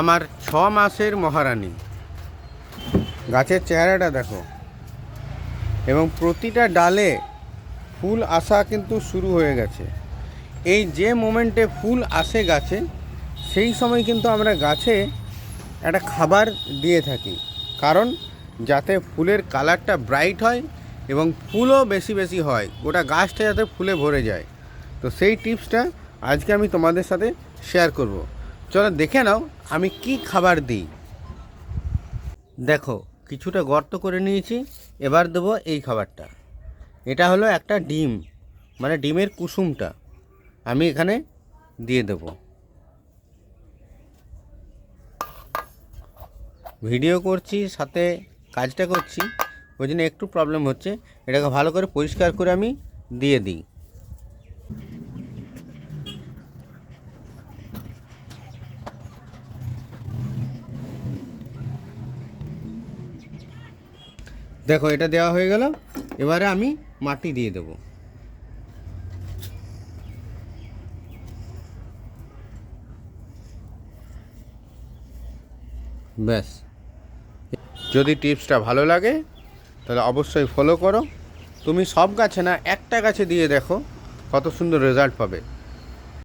আমার ছ মাসের মহারানী। গাছের চেহারাটা দেখো। এবং প্রতিটা ডালে ফুল আসা কিন্তু শুরু হয়ে গেছে। এই যে মোমেন্টে ফুল আসে গাছে, সেই সময় কিন্তু আমরা গাছে একটা খাবার দিয়ে থাকি। কারণ যাতে ফুলের কালারটা ব্রাইট হয় এবং ফুলও বেশি বেশি হয়, গোটা গাছটা যাতে ফুলে ভরে যায়। তো সেই টিপসটা আজকে আমি তোমাদের সাথে শেয়ার করব। চলো দেখে নাও, আমি কি খাবার দিই। দেখো, কিছুটা গর্ত করে নিয়েছি, এবার দেবো এই খাবারটা। এটা হলো একটা ডিম মানে ডিমের কুসুমটা। আমি এখানে দিয়ে দেব। ভিডিও করছি, সাথে কাজটা করছি, ওই একটু প্রবলেম হচ্ছে। এটাকে ভালো করে পরিষ্কার করে আমি দিয়ে দিই। দেখো, এটা দেওয়া হয়ে গেল। এবারে আমি মাটি দিয়ে দেবো। ব্যাস। যদি টিপসটা ভালো লাগে, তাহলে অবশ্যই ফলো করো। তুমি সব গাছে না, একটা গাছে দিয়ে দেখো কত সুন্দর রেজাল্ট পাবে।